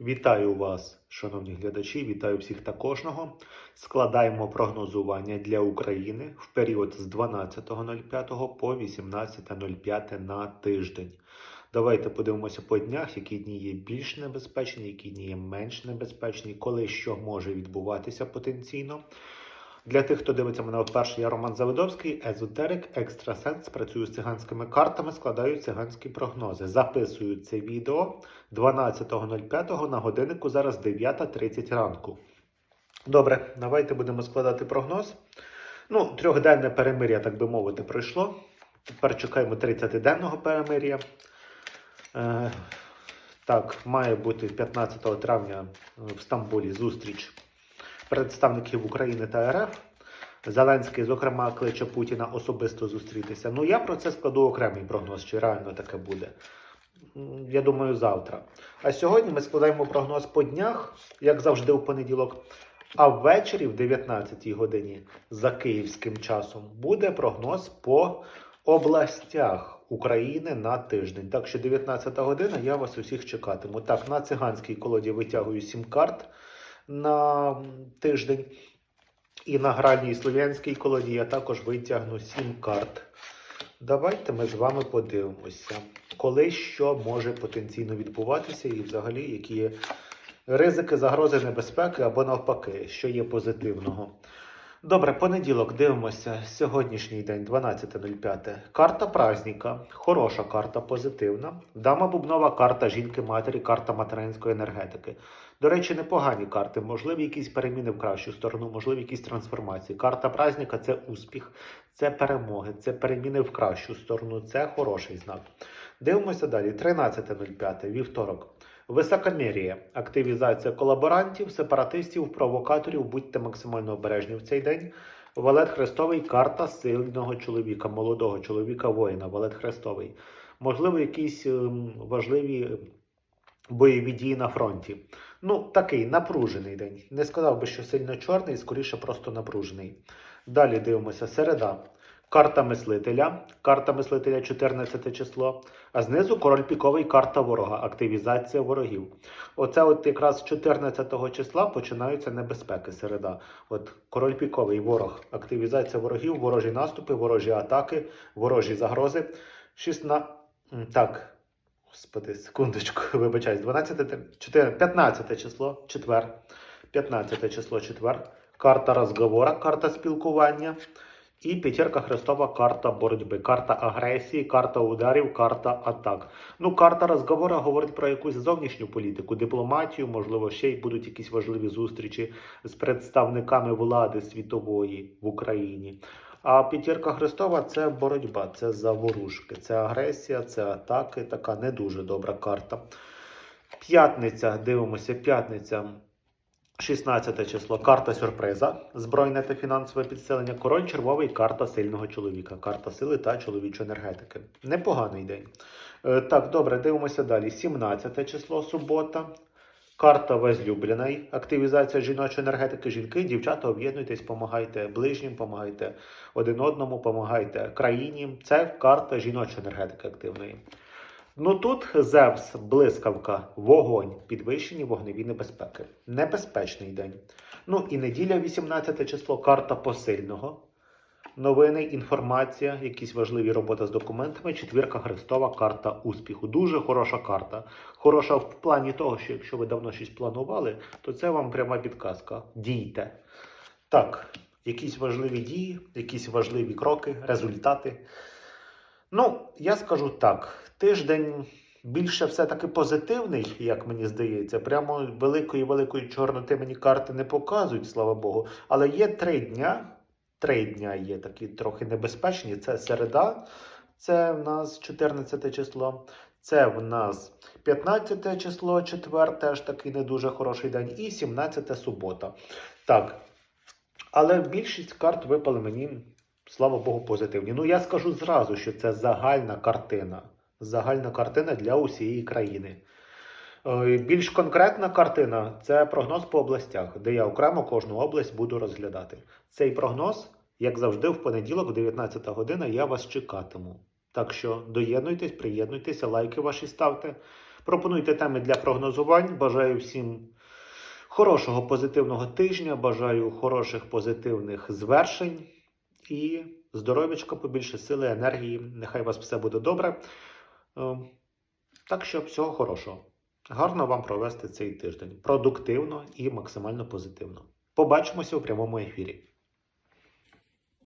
Вітаю вас, шановні глядачі, вітаю всіх та кожного. Складаємо прогнозування для України в період з 12.05 по 18.05 на тиждень. Давайте подивимося по днях, які дні є більш небезпечні, які дні є менш небезпечні, коли що може відбуватися потенційно. Для тих, хто дивиться мене вперше, я Роман Завидовський, езотерик, екстрасенс, працюю з циганськими картами, складаю циганські прогнози. Записую це відео 12.05 на годиннику, зараз 9.30 ранку. Добре, давайте будемо складати прогноз. Ну, трьохденне перемир'я, так би мовити, пройшло. Тепер чекаємо 30-денного перемир'я. Е, так, має бути 15 травня в Стамбулі зустріч представників України та РФ. Зеленський, зокрема, кличе Путіна особисто зустрітися. Ну, я про це складу окремий прогноз, чи реально таке буде. Я думаю, завтра. А сьогодні ми складаємо прогноз по днях, як завжди, у понеділок. А ввечері, в 19 годині за київським часом, буде прогноз по областях України на тиждень. Так що 19 година я вас усіх чекатиму. Так, на циганській колоді витягую 7 карт на тиждень. І на гральній слов'янській колоді я також витягну 7 карт. Давайте ми з вами подивимося, коли що може потенційно відбуватися, і взагалі які ризики, загрози, небезпеки або навпаки, що є позитивного. Добре, понеділок дивимося. Сьогоднішній день, 12.05. Карта праздника. Хороша карта, позитивна. Дама бубнова карта жінки-матері, карта материнської енергетики. До речі, непогані карти. Можливі якісь переміни в кращу сторону, можливі якісь трансформації. Карта праздника це успіх, це перемоги, це переміни в кращу сторону. Це хороший знак. Дивимося далі. 13.05. Вівторок. Високомір'я, активізація колаборантів, сепаратистів, провокаторів. Будьте максимально обережні в цей день. Валет Хрестовий карта сильного чоловіка, молодого чоловіка, воїна. Валет Хрестовий. Можливо, якісь ем, важливі бойові дії на фронті. Ну, такий напружений день. Не сказав би, що сильно чорний, скоріше просто напружений. Далі дивимося. Середа. Карта мислителя, карта мислителя 14 число, а знизу король піковий карта ворога, активізація ворогів. Оце от якраз 14 числа починаються небезпеки середа. От король піковий ворог, активізація ворогів, ворожі наступи, ворожі атаки, ворожі загрози. 16... Так, господи, секундочку, вибачаюсь, 12, 14, 15 число, четвер. 15 число, четвер. Карта розговора, карта спілкування. І п'ятірка хрестова карта боротьби, карта агресії, карта ударів, карта атак. Ну, карта розговора говорить про якусь зовнішню політику, дипломатію, можливо, ще й будуть якісь важливі зустрічі з представниками влади світової в Україні. А п'ятірка хрестова це боротьба, це заворушки, це агресія, це атаки. Така не дуже добра карта. П'ятниця, дивимося, п'ятниця. 16 число карта сюрприза, збройне та фінансове підсилення. Король червовий карта сильного чоловіка, карта сили та чоловічої енергетики. Непоганий день. Е, так, добре, дивимося далі. 17 число субота. Карта возлюбленої, активізація жіночої енергетики. Жінки, дівчата, об'єднуйтесь, помагайте ближнім, помагайте один одному, помагайте країні. Це карта жіночої енергетики активної. Ну тут Зевс, блискавка, вогонь, підвищені вогневі небезпеки. Небезпечний день. Ну і неділя, 18 число, карта посильного. Новини, інформація, якісь важливі роботи з документами. Четвірка Христова, карта успіху. Дуже хороша карта. Хороша в плані того, що якщо ви давно щось планували, то це вам пряма підказка. Дійте. Так, якісь важливі дії, якісь важливі кроки, результати. Ну, я скажу так, тиждень більше все-таки позитивний, як мені здається. Прямо великої великої чорноти мені карти не показують, слава Богу. Але є три дня. Три дня є такі трохи небезпечні. Це середа, це в нас 14 число. Це в нас 15 число, четвер, теж такий не дуже хороший день, і 17 субота. Так. Але більшість карт випали мені, слава Богу, позитивні. Ну, я скажу зразу, що це загальна картина. Загальна картина для усієї країни. Е, Більш конкретна картина це прогноз по областях, де я окремо кожну область буду розглядати. Цей прогноз, як завжди, в понеділок, 19 година, я вас чекатиму. Так що доєднуйтесь, приєднуйтеся, лайки ваші ставте. Пропонуйте теми для прогнозувань. Бажаю всім хорошого позитивного тижня, бажаю хороших позитивних звершень і здоров'ячка, побільше сили, енергії. Нехай у вас все буде добре. Е, Так що всього хорошого. Гарно вам провести цей тиждень. Продуктивно і максимально позитивно. Побачимося у прямому ефірі.